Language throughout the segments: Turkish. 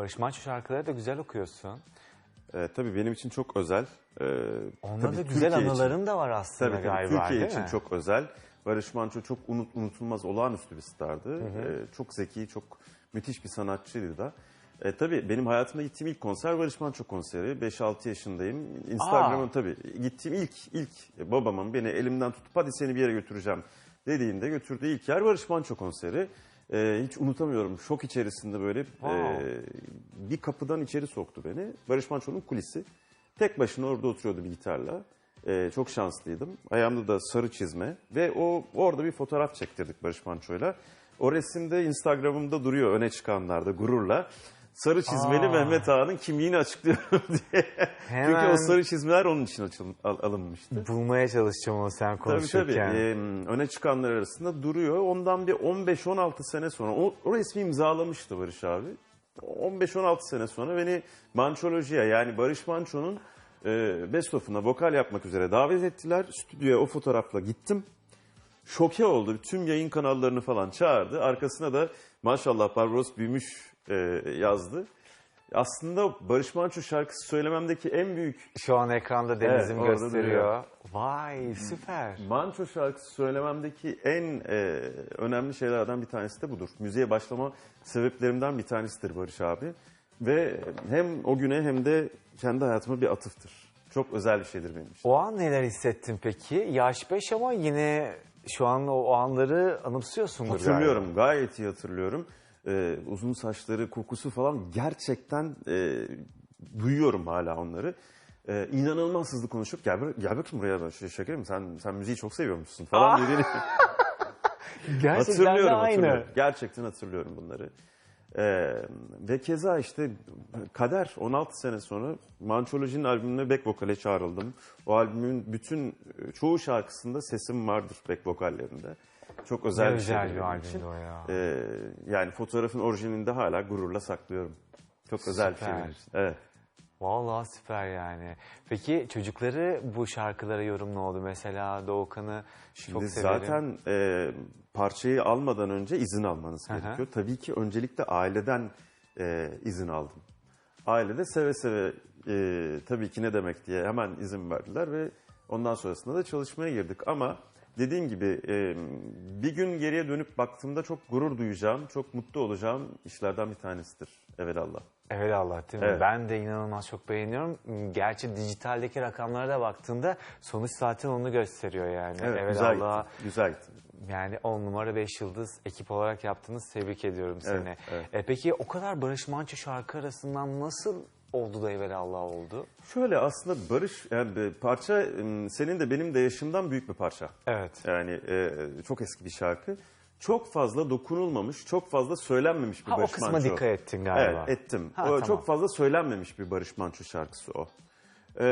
Barış Manço şarkıları da güzel okuyorsun. Ee, tabii benim için çok özel. Onda tabii da güzel Türkiye için- anıların da var aslında Tabii tabii galiba Türkiye için mi? çok özel. Barış Manço çok unut, unutulmaz, olağanüstü bir stardı. Ee, çok zeki, çok müthiş bir sanatçıydı da. E, tabii benim hayatımda gittiğim ilk konser Barış Manço konseri. 5-6 yaşındayım. Instagram'ın tabii gittiğim ilk ilk e, babamın beni elimden tutup hadi seni bir yere götüreceğim dediğinde götürdüğü ilk yer Barış Manço konseri. E, hiç unutamıyorum. Şok içerisinde böyle e, bir kapıdan içeri soktu beni. Barış Manço'nun kulisi. Tek başına orada oturuyordu bir gitarla. Ee, çok şanslıydım. Ayağımda da sarı çizme ve o orada bir fotoğraf çektirdik Barış Manço'yla. O resimde Instagram'ımda duruyor öne çıkanlarda gururla. Sarı çizmeli Aa. Mehmet Ağa'nın kimliğini açıklıyorum diye. Çünkü Hemen- o sarı çizmeler onun için açıl- al- alınmıştı. Bulmaya çalışacağım onu sen Tabii tabii. konuşurken. Ee, öne çıkanlar arasında duruyor. Ondan bir 15-16 sene sonra o, o resmi imzalamıştı Barış abi. 15-16 sene sonra beni Mançoloji'ye yani Barış Manço'nun e, best of'una vokal yapmak üzere davet ettiler. Stüdyoya o fotoğrafla gittim. Şoke oldu. Tüm yayın kanallarını falan çağırdı. Arkasına da maşallah Barbaros büyümüş e, yazdı. Aslında Barış Manço şarkısı söylememdeki en büyük Şu an ekranda Deniz'im Evet, gösteriyor. duruyor. Vay süper. Manço şarkısı söylememdeki en e, önemli şeylerden bir tanesi de budur. Müziğe başlama sebeplerimden bir tanesidir Barış abi. Ve hem o güne hem de kendi hayatıma bir atıftır. Çok özel bir şeydir benim için. O an neler hissettin peki? Yaş 5 ama yine şu an o, anları anımsıyorsundur Hatırlıyorum, gayet iyi hatırlıyorum. E, uzun saçları, kokusu falan gerçekten e, duyuyorum hala onları. E, inanılmaz hızlı konuşup gel, gel bakayım buraya ben şekerim sen, sen müziği çok seviyormuşsun falan dediğini galiba. Gerçekten de Hatırlıyorum, aynı. hatırlıyorum. Gerçekten hatırlıyorum bunları. Ee, ve keza işte Kader 16 sene sonra Mançoloji'nin albümüne back vokale çağrıldım. O albümün bütün çoğu şarkısında sesim vardır back vokallerinde. Çok özel Ne bir özel şeydir bir albümdü o ya. Ee, yani fotoğrafın orijinalini de hala gururla saklıyorum. Çok özel bir şey Süper. Evet. Vallahi süper yani. Peki çocukları bu şarkılara yorum ne oldu? Mesela Doğukan'ı çok severim. zaten e, parçayı almadan önce izin almanız Hı hı. gerekiyor. Tabii ki öncelikle aileden e, izin aldım. Ailede seve seve e, tabii ki ne demek diye hemen izin verdiler ve ondan sonrasında da çalışmaya girdik. Ama dediğim gibi e, bir gün geriye dönüp baktığımda çok gurur duyacağım, çok mutlu olacağım işlerden bir tanesidir evelallah. Evet Allah değil mi? Evet. Ben de inanılmaz çok beğeniyorum. Gerçi dijitaldeki rakamlara da baktığında sonuç zaten onu gösteriyor yani. Evet, Evet, güzel. Güzel. Yani 10 numara 5 yıldız ekip olarak yaptınız. Tebrik ediyorum seni. Evet, evet. E, peki o kadar Barış Manço şarkı arasından nasıl oldu da Allah oldu? Şöyle aslında Barış yani parça senin de benim de yaşımdan büyük bir parça. Evet. Yani e, çok eski bir şarkı. Çok fazla dokunulmamış, çok fazla söylenmemiş bir Ha, o Barış kısma Manço. dikkat ettin galiba. Evet, ettim. Ha, o, tamam. Çok fazla söylenmemiş bir Barış Manço şarkısı o. E,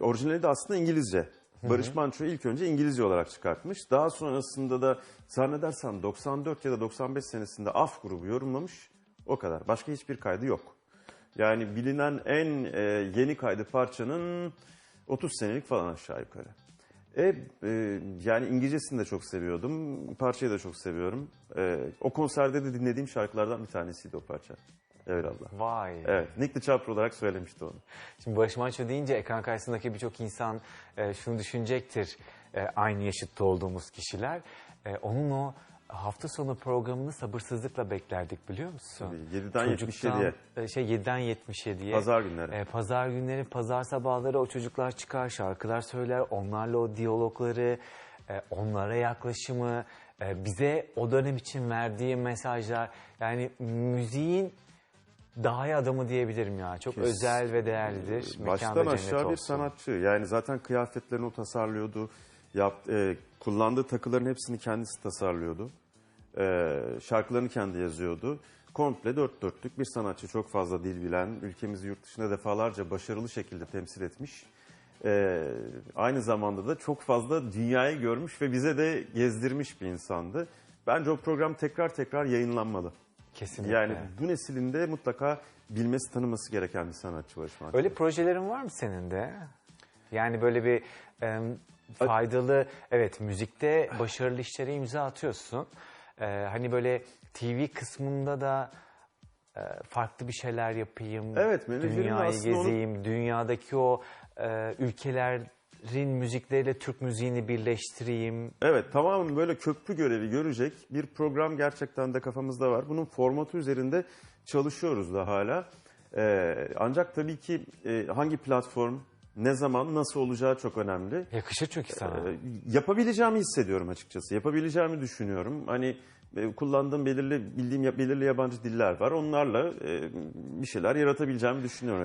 orijinali de aslında İngilizce. Barış Manço ilk önce İngilizce olarak çıkartmış. Daha sonrasında da zannedersem 94 ya da 95 senesinde AF grubu yorumlamış. O kadar. Başka hiçbir kaydı yok. Yani bilinen en e, yeni kaydı parçanın 30 senelik falan aşağı yukarı. E, e, yani İngilizcesini de çok seviyordum. Parçayı da çok seviyorum. E, o konserde de dinlediğim şarkılardan bir tanesiydi o parça. Evet Allah. Vay. Evet, Nick the Chopper olarak söylemişti onu. Şimdi Barış Manço deyince ekran karşısındaki birçok insan e, şunu düşünecektir. E, aynı yaşıtta olduğumuz kişiler. E, onun o hafta sonu programını sabırsızlıkla beklerdik biliyor musun? Tabii, 7'den Çocuktan, 77'ye. e, Şey 7'den 77'ye. Pazar günleri. E, pazar günleri, pazar sabahları o çocuklar çıkar, şarkılar söyler. Onlarla o diyalogları, e, onlara yaklaşımı, e, bize o dönem için verdiği mesajlar. Yani müziğin daha iyi adamı diyebilirim ya. Çok Kes- özel ve değerlidir. Mekanı Baştan aşağı bir sanatçı. Yani zaten kıyafetlerini o tasarlıyordu. Yap, e, kullandığı takıların hepsini kendisi tasarlıyordu. E, şarkılarını kendi yazıyordu. Komple dört dörtlük bir sanatçı. Çok fazla dil bilen, ülkemizi yurt dışında defalarca başarılı şekilde temsil etmiş. E, aynı zamanda da çok fazla dünyayı görmüş ve bize de gezdirmiş bir insandı. Bence o program tekrar tekrar yayınlanmalı. Kesinlikle. Yani bu neslinde mutlaka bilmesi, tanıması gereken bir sanatçı Barış Manço. Öyle projelerin var mı senin de? Yani böyle bir e, faydalı, evet müzikte başarılı işlere imza atıyorsun. E, hani böyle TV kısmında da e, farklı bir şeyler yapayım. Evet, Dünyayı aslında onu- gezeyim. Dünyadaki o e, ülkelerin müzikleriyle Türk müziğini birleştireyim. Evet tamamen böyle köprü görevi görecek bir program gerçekten de kafamızda var. Bunun formatı üzerinde çalışıyoruz da hala. Ee, ancak tabii ki e, hangi platform, ne zaman, nasıl olacağı çok önemli. Yakışır çünkü sana. Ee, yapabileceğimi hissediyorum açıkçası. Yapabileceğimi düşünüyorum. Hani e, kullandığım belirli bildiğim ya- belirli yabancı diller var. Onlarla e, bir şeyler yaratabileceğimi düşünüyorum.